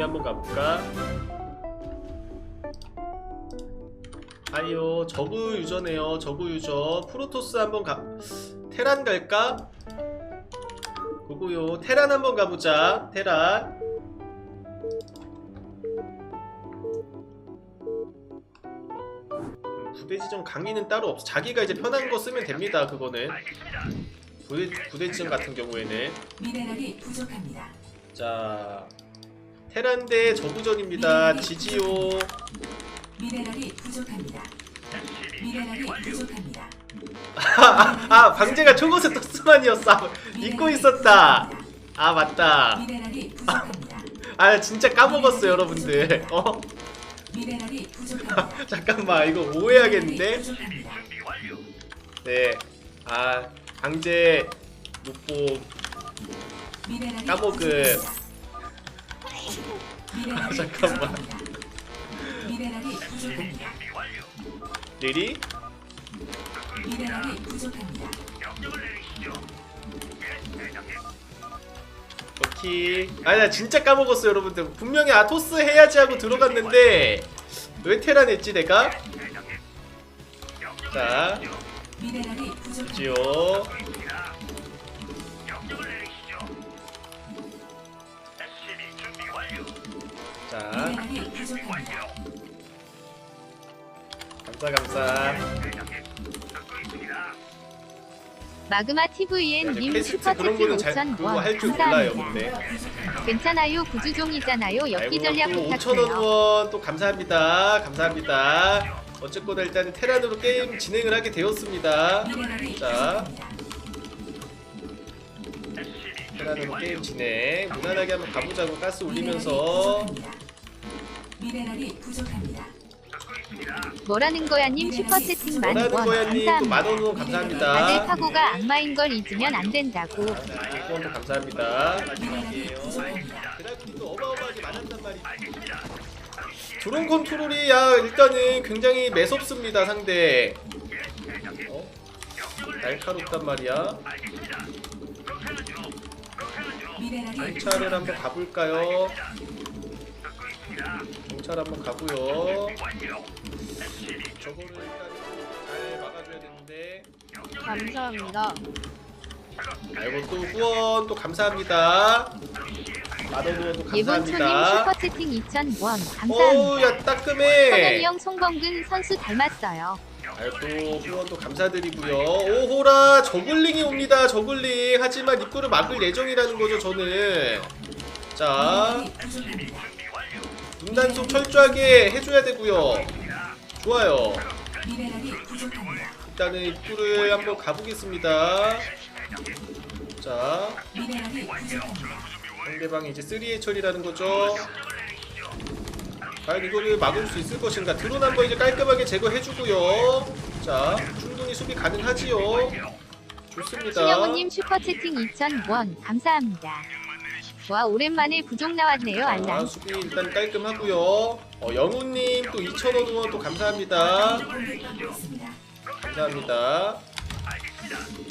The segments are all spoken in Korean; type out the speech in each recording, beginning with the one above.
여기 한번 가볼까? 아니요 저그 유저네요. 저그 유저. 프로토스 한번 가 테란 갈까? 그거요. 테란 한번 가보자. 테란. 음, 부대 지정 강의는 따로 없어 자기가 이제 편한 거 쓰면 됩니다 그거는. 부대, 부대 지정 같은 경우에는. 미네랄이 부족합니다. 자 테란 대 저구전입니다 지지요 미네랄이 부족합니다. 미네랄이 부족합니다. 아, 아 방제가 초고수 토스만이었어 아, 잊고 있었다 아 맞다 미네랄이 부족합니다. 아 진짜 까먹었어 여러분들 어 미네랄이 부족합니다. 잠깐만 이거 오해하겠는데 부족합니다. 네아 방제 못봄 미네랄이 까먹음. 아, 잠깐만. 부족합니다. 미네랄이 부족합니다. 느리 미네랄이 부족합니다. 오케이 아나 진짜 까먹었어 여러분들 분명히 아토스 해야지 하고 들어갔는데 왜 테란 했지 내가 자 미네랄이 부족합니다. 지요 감사 감사. 마그마 TVN님 퀘스트 슈퍼 그런 채팅 거는 잘 5천 그거 원할줄 몰라요 감사합니다. 근데. 괜찮아요? 구주종이잖아요? 엽기 아이고 전략 또 5천원 부탁해요 후원 또 감사합니다. 감사합니다. 어쨌거나 일단은 테란으로 게임 진행을 하게 되었습니다. 자. 테란으로 게임 진행. 무난하게 한번 가보자고 가스 올리면서. 미네랄이 부족합니다. 뭐라는 거야님? 슈퍼 채팅 만원 거야님? 감사합니다. 만원 후원 감사합니다. 파고가 악마인 걸 잊으면 안 된다고. 후원도 감사합니다. 미네랄이 부족합니다. 드라군이 어마어마하게 많았단 말이지 드론 컨트롤이 야 일단은 굉장히 매섭습니다 상대. 어? 날카롭단 말이야. 정찰을 한번 가볼까요? 정찰 한번 가고요. 저거를 일단 잘 막아줘야 되는데. 감사합니다. 아이고 또 후원 또 감사합니다. 만원 후원도 예본초님 감사합니다. 슈퍼 채팅 2천 원. 어우 감사합니다. 야 따끔해. 성현이 형 송범근 선수 닮았어요. 아이고 후원도 감사드리고요. 오호라 저글링이 옵니다 저글링. 하지만 입구를 막을 예정이라는 거죠 저는. 자 분단속 철저하게 해줘야 되고요. 좋아요. 일단은 입구를 한번 가보겠습니다. 자. 상대방이 이제 3의 처리라는 거죠. 과연 이거를 막을 수 있을 것인가? 드론 한번 이제 깔끔하게 제거해주고요. 자 충분히 수비 가능하지요? 좋습니다. 신영우님 슈퍼 채팅 2천 원. 감사합니다 와 오랜만에 부족 나왔네요 자, 알람 수비 일단 깔끔하고요. 어, 영우님 또 2,000원 후원 또 감사합니다. 감사합니다.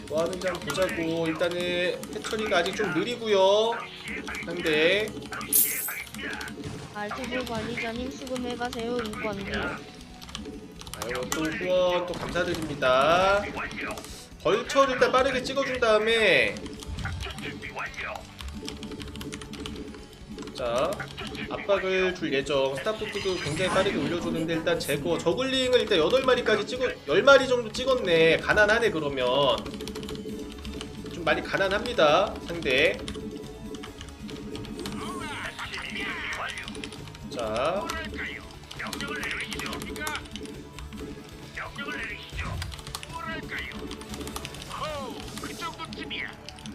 뭐 하는지 한번 보자고. 일단은 해처리가 아직 좀 느리고요. 상대. 알트보 관리자님 수금해가세요 인권비. 아유 또 후원 또 감사드립니다. 벌처를 일단 빠르게 찍어준 다음에 자 압박을 줄 예정. 스타포트도 굉장히 빠르게 올려주는데 일단 제거 저글링을 일단 8마리까지 찍어 10마리 정도 찍었네. 가난하네 그러면. 좀 많이 가난합니다 상대. 자.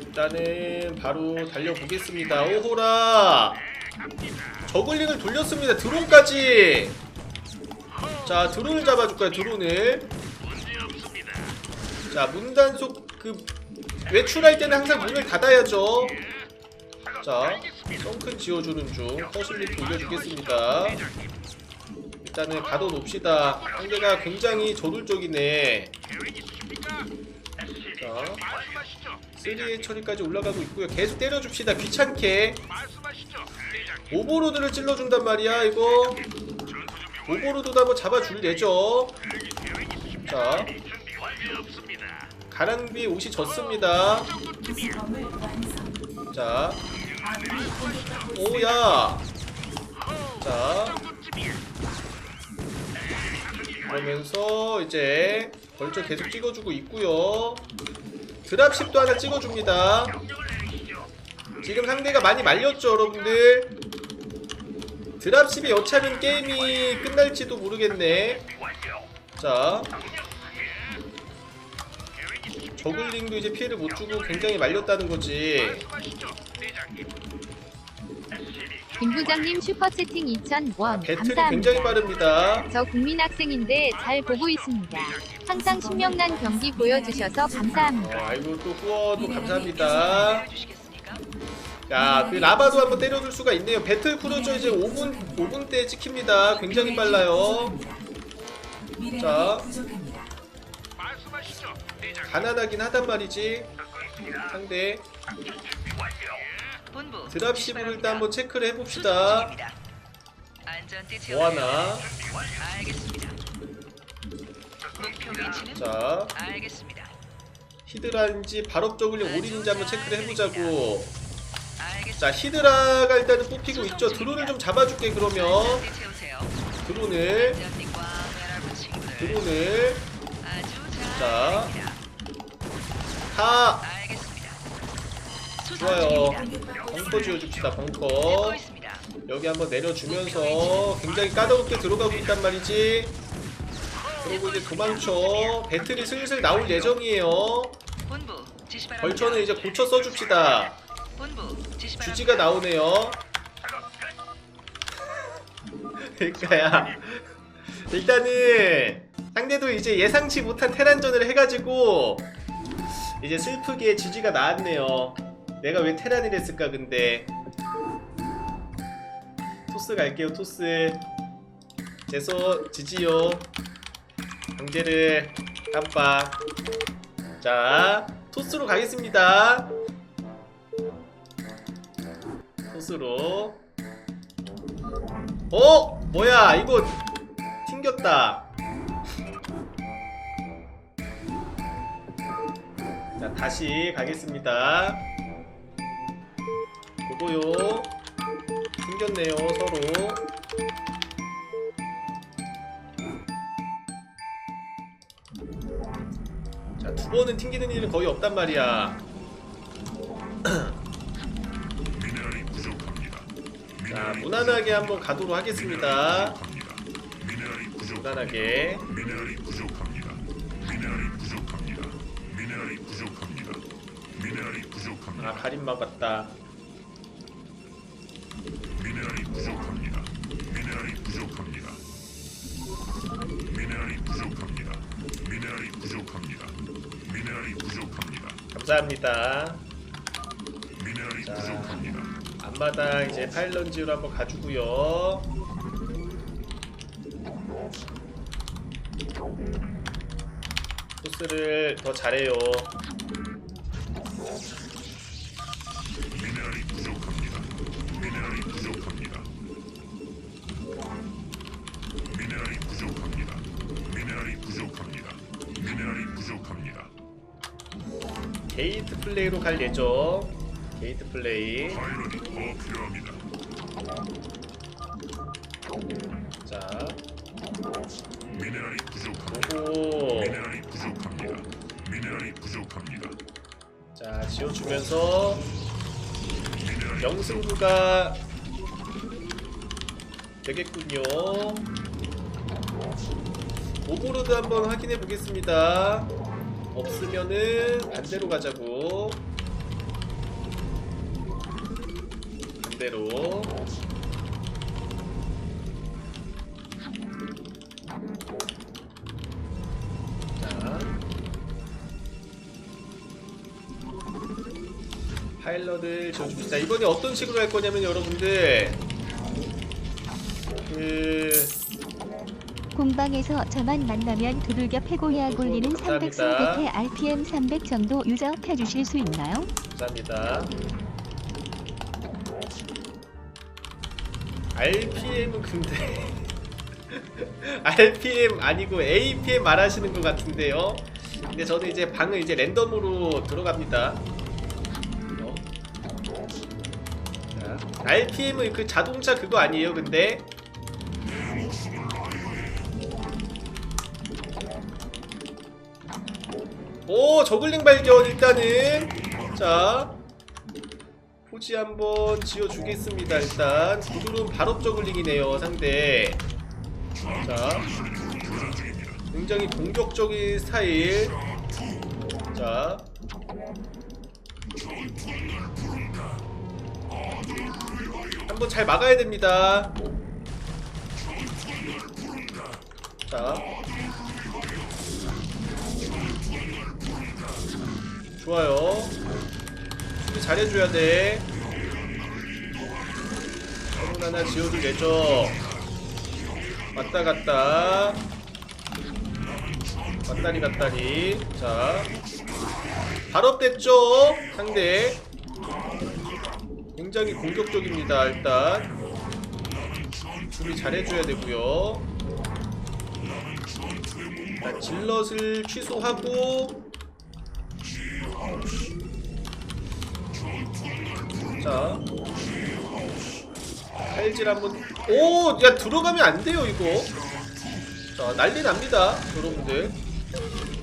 일단은 바로 달려보겠습니다. 오호라! 저글링을 돌렸습니다. 드론까지! 자, 드론을 잡아줄까요, 드론을? 자, 문단속 그 외출할 때는 항상 문을 닫아야죠. 자, 썬큰 지어주는 중 허슬리 돌려주겠습니다. 일단은 가둬놓읍시다. 상대가 굉장히 저돌적이네. 자, 3의 처리까지 올라가고 있고요. 계속 때려줍시다. 귀찮게. 오버로드를 찔러준단 말이야 이거. 오버로드도 한번 잡아줄 예정. 자 가랑비 옷이 완성. 자. 오야. 자 그러면서 이제 벌써 계속 찍어주고 있고요. 드랍십도 하나 찍어줍니다. 지금 상대가 많이 말렸죠 여러분들 드랍십이 여차면 게임이 끝날지도 모르겠네 자 저글링도 이제 피해를 못 주고 굉장히 말렸다는 거지 김 부장님 슈퍼채팅 2,000원 배틀이 감사합니다. 굉장히 빠릅니다 저 국민학생인데 잘 보고 있습니다. 항상 신명난 경기 보여주셔서 감사합니다. 어, 아이고 또 후원도 감사합니다. 야, 그 라바도 한번 때려줄 수가 있네요. 배틀 크루저 이제 5분 5분 때 찍힙니다. 굉장히 빨라요. 자. 가난하긴 하단 말이지. 상대 본부 드랍십을 일단 한번 체크를 해봅시다. 안전띠 뭐 채워주세요. 하나? 알겠습니다. 목표 위치는 자. 히드라인지 발업적으로 올인인지 한번 체크를 해보자고. 자, 히드라가 일단은 뽑히고 있죠. 드론을 좀 잡아줄게 그러면. 안전띠 채우세요. 드론을. 드론을 자. 수송 좋아요. 벙커. 지어줍시다 벙커. 여기 한번 내려주면서 굉장히 까다롭게 들어가고 있단 말이지 그리고 이제 도망쳐 배틀이 슬슬 나올 예정이에요. 벌처는 이제 고쳐 써줍시다. 주지가 나오네요. 그러니까야 일단은 상대도 이제 예상치 못한 테란전을 해가지고 이제 슬프게 지지가 나왔네요. 내가 왜 테란을 했을까 근데. 토스 갈게요 토스. 제소 지지요. 경제를 깜빡. 자 토스로 가겠습니다 토스로. 어? 뭐야? 이거 튕겼다. 자 다시 가겠습니다. 요거요. 튕겼네요 서로. 자 두 번은 튕기는 일은 거의 없단 말이야 무난하게 한번 가도록 하겠습니다 무난하게 미네랄이 부족합니다. 미네랄이 부족합니다. 미네랄이 부족합니다. 미네랄이 부족합니다. 아 가림 막았다 미네랄이 부족합니다. 미네랄이 부족합니다. 미네랄이 부족합니다. 미네랄이 부족합니다. 미네랄이 부족합니다. 감사합니다 앞마당 이제 파일런지로 한번 가주고요 토스를 더 잘해요 미네랄이 부족합니다. 미네랄이 부족합니다. 미네랄이 부족합니다. 미네랄이 부족합니다. 미네랄이 부족합니다. 게이트 플레이로 갈 예정 게이트 플레이. 자 미네랄이 부족합니다. 미네랄이 부족합니다. 미네랄이 부족합니다. 자 미네랄이 영승부가 되겠군요 오버로드 한번 확인해 보겠습니다 없으면은 반대로 가자고 반대로 자 파일럿을 지어줍시다. 이번에 어떤 식으로 할 거냐면 여러분들 그 공방에서 저만 만나면 두들겨 패고 약 올리는 감사합니다. 300승대 RPM 300 정도 유저해 주실 수 있나요? 감사합니다. RPM은 근데 RPM 아니고 APM 말하시는 것 같은데요. 근데 저는 이제 방은 이제 랜덤으로 들어갑니다. 어? 자, RPM은 그 자동차 그거 아니에요, 근데 오 저글링 발견 일단은 자 포지 한번 지어주겠습니다. 일단 구두는 발업 저글링이네요 상대. 자 굉장히 공격적인 스타일. 자 한번 잘 막아야 됩니다. 자 좋아요 잘해줘야 돼. 하나 지어줄 예정. 왔다 갔다. 왔다리 갔다리 자 발업됐죠? 상대. 굉장히 공격적입니다 일단. 수비 잘해줘야 되고요. 일단 질럿을 취소하고 자. 칼질 한번. 오 야 들어가면 안 돼요 이거. 자 난리 납니다 여러분들.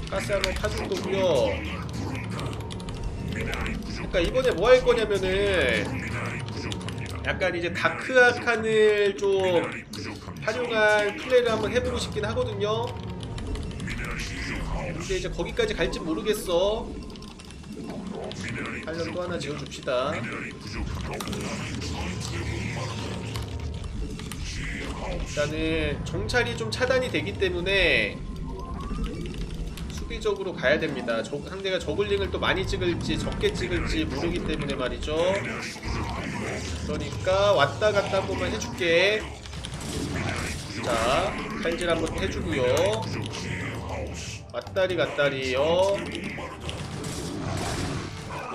가스 한번 파줄 거고요. 그러니까 이번에 뭐 할 거냐면은 약간 이제 다크아칸을 좀 활용한 플레이를 한번 해보고 싶긴 하거든요. 근데 이제 거기까지 갈지 모르겠어 팔년 또 하나 지어줍시다 일단은 정찰이 좀 차단이 되기 때문에 수비적으로 가야 됩니다. 저, 상대가 저글링을 또 많이 찍을지 적게 찍을지 모르기 때문에 말이죠. 그러니까 왔다 갔다 한 번만 해줄게. 자, 칼질 한번 해주고요. 왔다리 갔다리요.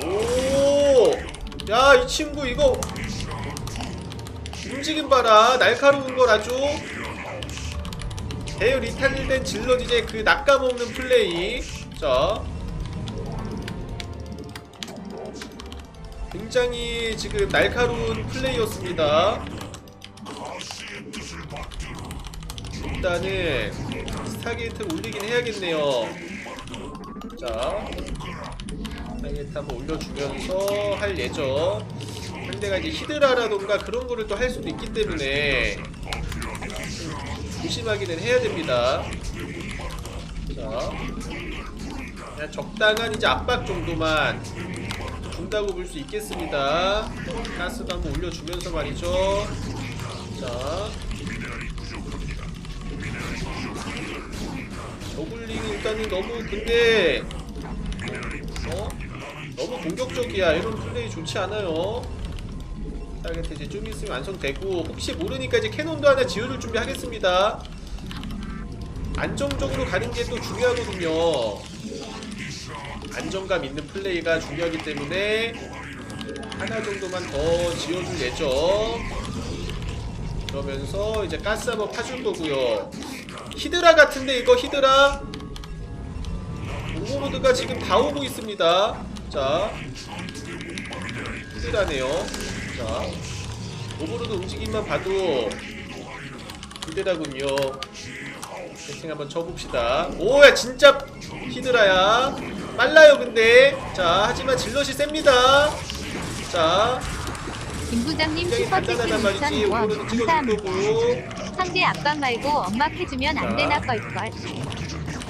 오! 야, 이 친구 이거 움직임 봐라. 날카로운 걸 아주. 대여 리탈된 질럿 이제 그 낚아먹는 플레이. 자. 굉장히 지금 날카로운 플레이였습니다. 일단은 스타게이트를 올리긴 해야겠네요. 자. 스타게이트 한번 올려주면서 할 예정. 상대가 이제 히드라라던가 그런 거를 또 할 수도 있기 때문에 조심하기는 해야 됩니다. 자, 그냥 적당한 이제 압박 정도만 준다고 볼 수 있겠습니다. 가스도 한번 올려주면서 말이죠. 자, 저글링이 일단은 너무 근데 어? 너무 공격적이야. 이런 플레이 좋지 않아요. 타겟 이제 좀 있으면 완성되고 혹시 모르니까 이제 캐논도 하나 지어줄 준비하겠습니다. 안정적으로 가는 게 또 중요하거든요. 안정감 있는 플레이가 중요하기 때문에 하나 정도만 더 지어줄 예정. 그러면서 이제 가스 한번 파줄 거고요. 히드라 같은데 이거 히드라 오버로드가 지금 다 오고 있습니다. 자, 히드라네요. 자, 오버로드 움직임만 봐도 그대라군요. 세팅 한번 쳐봅시다. 오야 진짜 히드라야. 빨라요 근데. 자, 하지만 질럿이 셉니다. 자, 김 부장님 굉장히 슈퍼채팅 간단하단 말이지. 2,000원 오버로드 찍어줄 감사합니다. 상대 압박 말고 엄막 해주면 안 되나 걸걸.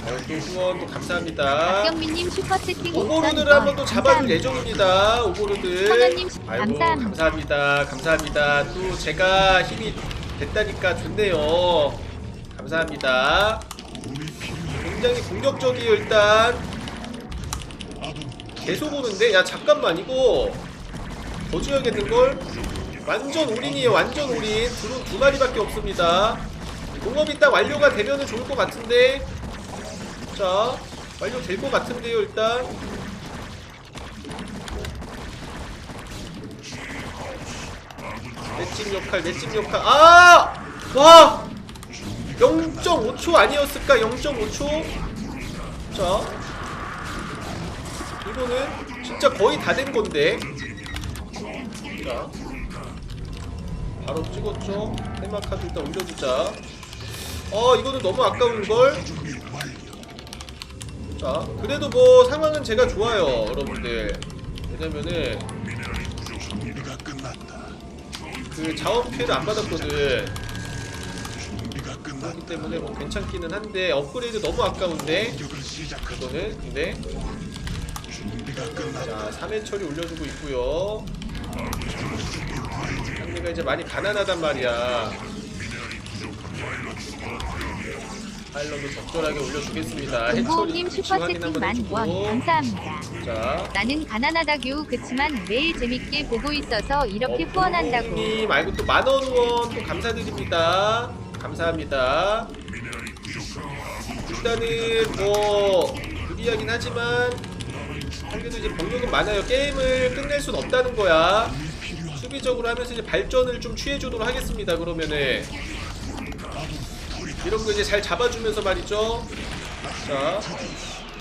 아유, 또 후원 또 감사합니다. 박경민님 슈퍼채팅 오버로드를 한번또 2,000원 잡아줄. 예정입니다. 오버로드. 성현님 아이고 감사합니다. 감사합니다. 감사합니다. 또 제가 힘이 됐다니까 좋네요. 감사합니다. 굉장히 공격적이에요 일단. 계속 오는데 야 잠깐만 이거 더 줘야겠는 걸? 완전 올인이에요 완전 올인 드론 두 마리밖에 없습니다 공업이 딱 완료가 되면은 좋을 것 같은데 자 완료될 것 같은데요 일단 맷집 역할 맷집 역할 아! 와! 0.5초 아니었을까? 0.5초? 자 이거는 진짜 거의 다 된 건데 자 바로 찍었죠 해마카드 일단 올려주자 어 이거는 너무 아까운걸 자 그래도 뭐 상황은 제가 좋아요 여러분들. 왜냐면은 그 자원 피해를 안 받았거든. 그렇기 때문에 뭐 괜찮기는 한데 업그레이드 너무 아까운데 이거는 근데 자 3회 처리 올려주고 있고요. 상대가 이제 많이 가난하단 말이야 파일럿도 적절하게 올려주겠습니다 확인 슈퍼채팅 만원 감사합니다. 자 나는 가난하다규 그치만 매일 재밌게 보고 있어서 이렇게 후원한다고. 님 알고 또 만원 후원 또 감사드립니다. 감사합니다. 일단은 뭐 무리하긴 하지만 그래도 이제 병력은 많아요. 게임을 끝낼 순 없다는 거야. 수비적으로 하면서 이제 발전을 좀 취해주도록 하겠습니다. 그러면은 이런 거 이제 잘 잡아주면서 말이죠. 자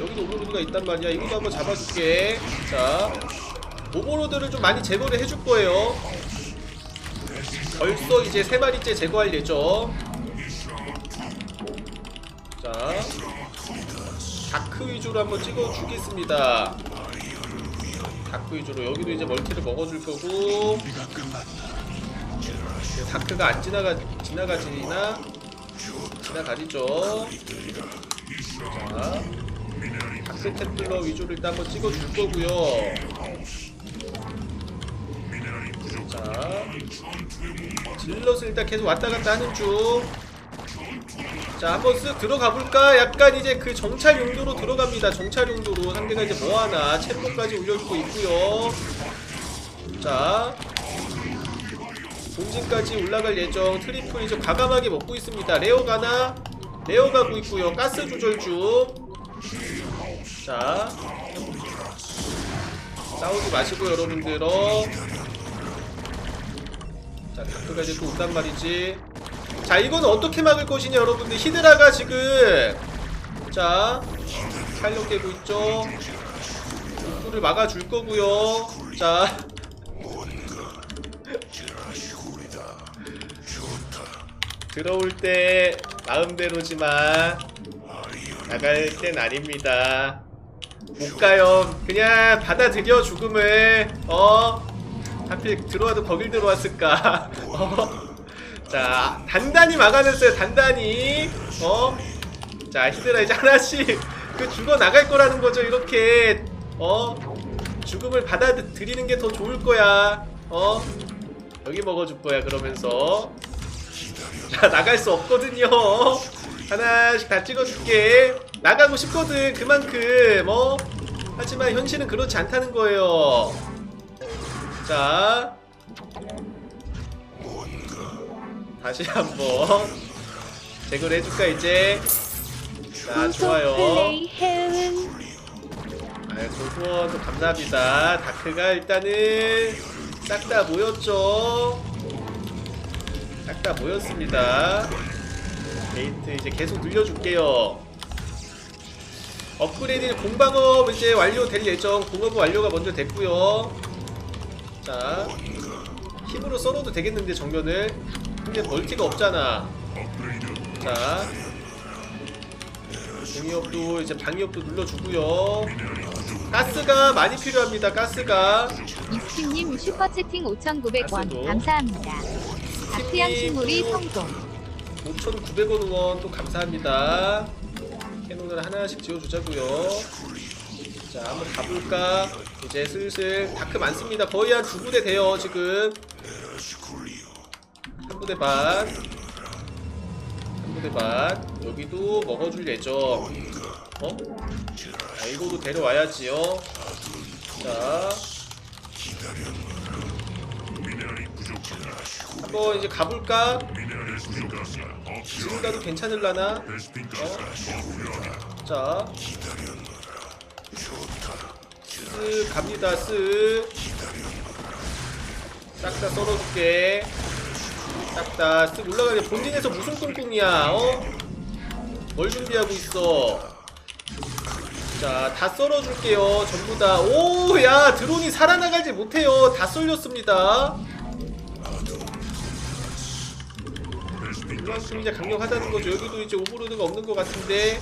여기도 오버로드가 있단 말이야. 이것도 한번 잡아줄게. 자 오버로드를 좀 많이 제거를 해줄 거예요. 벌써 이제 세 마리째 제거할 예정. 자, 다크 위주로 한번 찍어주겠습니다. 다크 위주로 여기도 이제 멀티를 먹어줄 거고. 다크가 안 지나가 지나가지나 지나가리죠. 자, 다크 템플러 위주로 일단 한번 찍어줄 거고요. 자, 질럿을 일단 계속 왔다 갔다 하는 중. 자, 한번 쓱 들어가 볼까? 약간 이제 그 정찰 용도로 들어갑니다. 정찰 용도로 상대가 이제 뭐 하나 챔버까지 올려주고 있고요. 자, 본진까지 올라갈 예정. 트리플 이제 과감하게 먹고 있습니다. 레어 가나? 레어 가고 있고요. 가스 조절 중. 자, 싸우지 마시고 여러분들 어. 자, 다크가 이제 또 온단 말이지. 자, 이건 어떻게 막을 것이냐, 여러분들. 히드라가 지금, 자, 살력되고 있죠. 입구를 막아줄 거고요. 자. 들어올 때 마음대로지만 나갈 땐 아닙니다. 못 가요. 그냥 받아들여 죽음을. 어? 하필 들어와도 거길 들어왔을까? 어? 자, 단단히 막아냈어요. 단단히. 어? 자, 히드라 이제 하나씩 그 죽어 나갈 거라는 거죠. 이렇게 어? 죽음을 받아들이는 게 더 좋을 거야. 어? 여기 먹어줄 거야. 그러면서 자, 나갈 수 없거든요. 하나씩 다 찍어줄게. 나가고 싶거든. 그만큼 어? 하지만 현실은 그렇지 않다는 거예요. 자 다시 한번 제거를 해줄까 이제 자 좋아요 아유 후원도 감사합니다 다크가 일단은 싹 다 모였죠 싹다 모였습니다. 게이트 이제 계속 늘려줄게요. 업그레이드 공방업 이제 완료될 예정. 공업은 완료가 먼저 됐고요. 자 힘으로 썰어도 되겠는데 정면을. 근데 멀티가 없잖아. 자 공이업도 이제 방이업도 눌러주고요. 가스가 많이 필요합니다 가스가. 이스팀님 슈퍼채팅 5,900원. 가스도. 감사합니다. 다크양 식물이 성공. 5,900원 후원 또 감사합니다. 캐논을 하나씩 지어주자고요. 자 한번 가볼까? 이제 슬슬 다크 많습니다. 거의 한 두 부대 돼요 지금. 한 부대 반 한 부대 반. 여기도 먹어줄 예정. 어? 자 이거도 데려와야지요. 자 한번 이제 가볼까? 지금 가도 괜찮을라나? 어? 자. 쓱 갑니다, 쓱. 싹 다 썰어줄게. 딱다 쓱 올라가네 본진에서 무슨 꿍꿍이야 어? 뭘 준비하고 있어 자 다 썰어줄게요 전부 다 오 야 드론이 살아나가지 못해요 다 썰렸습니다 그만큼 이제 강력하다는 거죠. 여기도 이제 오버로드가 없는 것 같은데.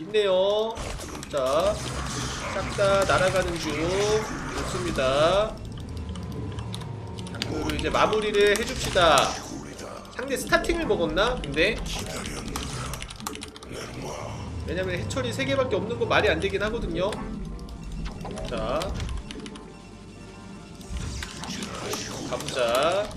있네요. 자 싹 다 날아가는 중. 좋습니다. 그리고 이제 마무리를 해줍시다. 상대 스타팅을 먹었나? 근데? 왜냐면 해철이 3개밖에 없는 거 말이 안 되긴 하거든요. 자. 가보자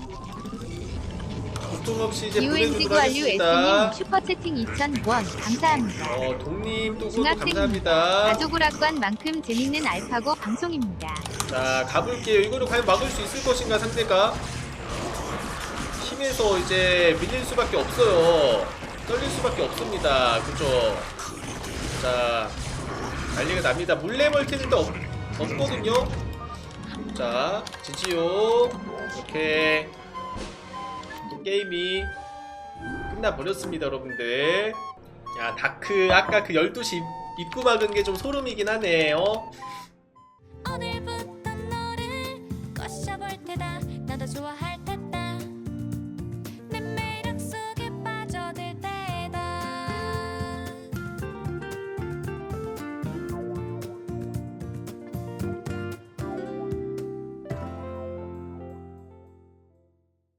고통 없이 이제 보내도록 알류 하겠습니다. 슈퍼채팅 2,000원. 감사합니다. 어, 동님 또 구독. 감사합니다. 가족오락관만큼 재밌는 알파고 방송입니다. 자 가볼게요. 이거를 과연 막을 수 있을 것인가 상대가? 힘에서 이제 밀릴 수밖에 없어요. 떨릴 수밖에 없습니다. 그죠? 자 난리가 납니다. 물레 멀티는 없, 없거든요. 자 지지요. 이렇게 게임이 끝나버렸습니다 여러분들 야 다크 아까 그 12시 입구 막은 게 좀 소름이긴 하네 어?